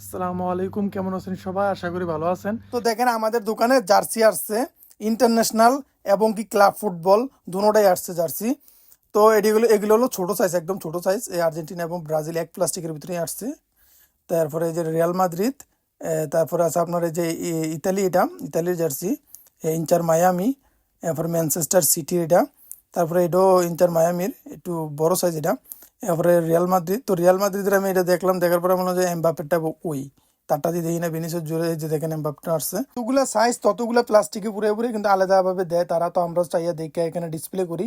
আসসালামু আলাইকুম, কেমন আছেন সবাই? আশা করি ভালো আছেন। তো দেখেন, আমাদের দোকানে জার্সি আসছে, ইন্টারন্যাশনাল এবং কি ক্লাব ফুটবল দুটোটাই আসছে জার্সি। তো এগুলো এগুলো হলো ছোট সাইজ একদম ছোট সাইজ এই আর্জেন্টিনা এবং ব্রাজিল এক প্লাস্টিকের ভিতরেই আসছে। তারপরে যে রিয়াল মাদ্রিদ তারপরে আছে আপনার এই যে ইতালি এটা, ইতালির জার্সি ইন্টার মায়ামি, এরপরে ম্যানচেস্টার সিটি এটা, তারপরে এটাও ইন্টার মায়ামির, একটু বড় সাইজ এটা। এরপরে রিয়াল মাদ্রিদ তো রিয়াল মাদ্রিদের আমি এটা দেখলাম, দেখার পরে মনে হয় যে ওই। তারটা দিয়ে দেখি না বেনিসের জোরে যে দেখেন এমবাপটা আসছে। যতগুলো সাইজ ততগুলো প্লাস্টিকে পুরে পুরে কিন্তু আলাদাভাবে দেয়। তারা তো আমরা চাইয়া দেখে এখানে ডিসপ্লে করি।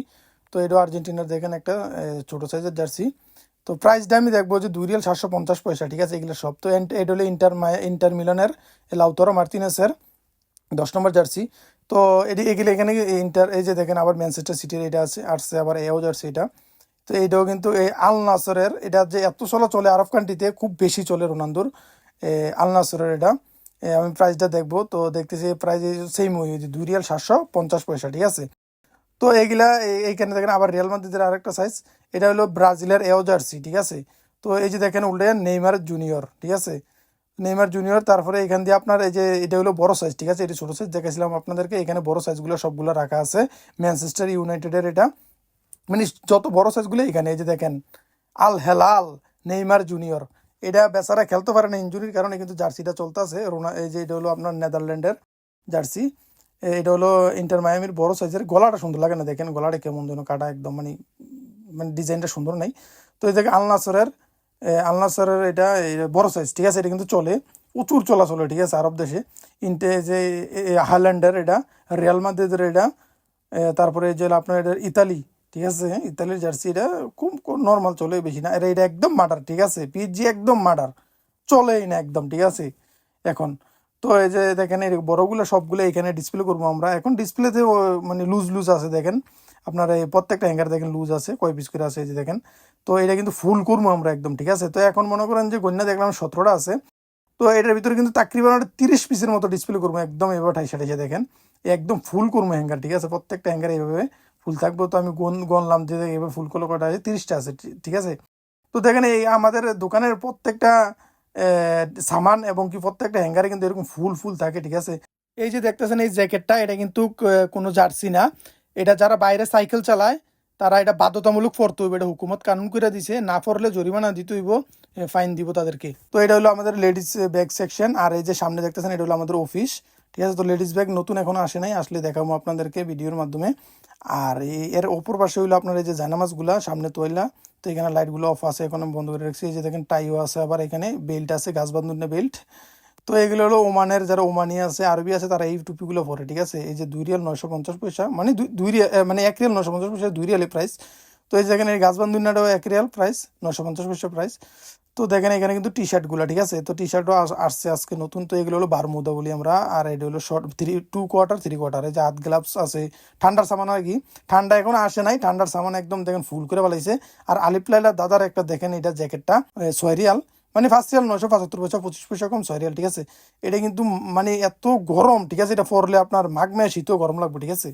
তো এটা আর্জেন্টিনার দেখেন একটা ছোট সাইজের জার্সি তো প্রাইসটা আমি দেখব যে দুই রিয়াল সাতশো পঞ্চাশ পয়সা, ঠিক আছে? এগুলো সব। তো এটা হলো ইন্টার ইন্টার মিলনের লাউতরা মার্তিনেসের দশ নম্বর জার্সি তো এটি এগুলো এখানে ইন্টার এই যে দেখেন আবার ম্যানচেস্টার সিটির এটা আছে আসছে, আবার এও জার্সি এটা। তো এইটাও কিন্তু এই আল নাসরের, এটা যে এত চলা চলে আরব কান্ট্রিতে খুব বেশি চলে রোনান্দুর আল নাসরের এটা। আমি প্রাইসটা দেখব। তো দেখতেছি প্রাইস সেম ওই যে দুই রিয়াল সাতশো পঞ্চাশ পয়সা, ঠিক আছে? তো এইগুলা এই- এইখানে দেখেন আবার রিয়াল মাদ্রিদের আরেকটা সাইজ এটা হলো ব্রাজিলের এও জার্সি, ঠিক আছে? তো এই যে দেখেন উল্টে নেইমার জুনিয়র, ঠিক আছে? নেইমার জুনিয়র, তারপরে এখান দিয়ে আপনার এই যে এটা হলো বড় সাইজ ঠিক আছে? এটা ছোটো সাইজ দেখাছিলাম আপনাদেরকে। এখানে বড় সাইজগুলো সবগুলো রাখা আছে। ম্যানচেস্টার ইউনাইটেডের এটা। মানে যত বড় সাইজগুলো এখানে, এই যে দেখেন, আল হেলাল, নেইমার জুনিয়র, এটা বেচারা খেলতে পারে না ইঞ্জুরির কারণে কিন্তু জার্সিটা চলতেছে। রোনা, এই যে এটা হলো আপনার নেদারল্যান্ডের জার্সি। এটা হলো ইন্টার মায়ামির বড় সাইজের গলাটা সুন্দর লাগে না, দেখেন, গলাটা কেমন যেন কাটা একদম মানে মানে ডিজাইনটা সুন্দর নাই। তো এই দেখে আলনাসরের আলনাসরের এটা বড় সাইজ ঠিক আছে, এটা কিন্তু চলে। প্রচুর চলাচলে ঠিক আছে, আরব দেশে। ইন্টে যে হাইল্যান্ডের এটা, রিয়াল মাদ্রিদের এটা তারপরে যে আপনার এটা ইতালি। ঠিক আছে? ইতালির জার্সি এটা খুব নর্মাল চলে বেশি না। এটা এটা একদম মার্ডার, ঠিক আছে? পিজি একদম মার্ডার। চলেই না একদম, ঠিক আছে? এখন তো এই যে দেখেন, এই বড়গুলো সবগুলো এখানে ডিসপ্লে করব আমরা। এখন ডিসপ্লেতে মানে লুজ লুজ আছে, দেখেন। আপনার এই প্রত্যেকটা হ্যাঙ্গার দেখেন লুজ আছে, কয় পিস করে আছে এই যে দেখেন। তো এটা কিন্তু ফুল করব আমরা একদম, ঠিক আছে? তো এখন মনে করেন যে গন্যা দেখলাম সতেরোটা আছে। তো এটার ভিতরে কিন্তু তাকরিবান একটা তিরিশ পিসের মতো ডিসপ্লে করব একদম এবার ঠাইসা ঠাইসা দেখেন। একদম ফুল করব হ্যাঙ্গার ঠিক আছে? প্রত্যেকটা হ্যাঙ্গার এইভাবে ফুল থাকব তো আমি গন, গনলাম যে এভাবে ফুল করলে কটা? আছে তিরিশটা আছে, ঠিক আছে? তো দেখেন এই আমাদের দোকানের প্রত্যেকটা সামান এবং কি প্রত্যেকটা হ্যাঙ্গারে কিন্তু এরকম ফুল ফুল থাকে, ঠিক আছে? এই যে দেখতেছেন এই জ্যাকেটটা, এটা কিন্তু কোনো জার্সি না। এটা যারা বাইরে সাইকেল চালায়, তারা এটা বাধ্যতামূলক পড়তে হইব, এটা হুকুমত কানুন করে দিছে। না পড়লে জরিমানা দিতে হইব ফাইন দিব তাদেরকে। তো এটা হলো আমাদের লেডিস ব্যাগ সেকশন আর এই যে সামনে দেখতেছেন, এটা হলো আমাদের অফিস ঠিক আছে? তো লেডিস ব্যাগ নতুন এখনও আসে নাই, আসলে দেখাবো আপনাদেরকে ভিডিওর মাধ্যমে। আর এর ওপর পাশে হইল আপনার এই যে জানামাজগুলা, সামনে তৈলা। তো এখানে লাইটগুলো অফ আছে, এখন আমি বন্ধ করে রাখছি। এই যে দেখেন টাইও আছে আবার এখানে বেল্ট আছে গাছ বান্ধব বেল্ট তো এগুলো হলো ওমানের, যারা ওমানি আছে, আরবি আছে, তারা এই টুপিগুলো পরে, ঠিক আছে? এই যে দুই রিয়াল নয়শো পঞ্চাশ পয়সা মানে দুই- রিয়াল মানে এক রিয়াল নয়শো পঞ্চাশ পয়সা, দুই রিয়ালের প্রাইস তো এই যে দেখেন এই গাছবান্ধুনাটাও এক রিয়াল প্রাইস নয়শো পঞ্চাশ পয়সা প্রাইস তো দেখেন এখানে কিন্তু টি শার্টগুলো ঠিক আছে? তো টি শার্টও আসছে আজকে। নতুন তো এগুলো হলো বারমুদা বলি আমরা। আর এটা হলো short three two quarter three quarter যে হাত গ্লাভস আছে। ঠান্ডার সামান আর কি? ঠান্ডা এখন আসে নাই। ঠান্ডার সামান একদম দেখেন ফুল করে ফেলাইছে। আর আলিপ লাইলা দাদার একটা দেখেন, এটা জ্যাকেটটা ছয় রিয়াল মানে ফার্স্ট রিয়াল নয়শো পঁচাত্তর পয়সা পঁচিশ পয়সা কম ছয় রিয়াল ঠিক আছে? এটা কিন্তু মানে এত গরম, ঠিক আছে? এটা পরলে আপনার মাঘ মেয়ে শীতও গরম লাগবে, ঠিক আছে?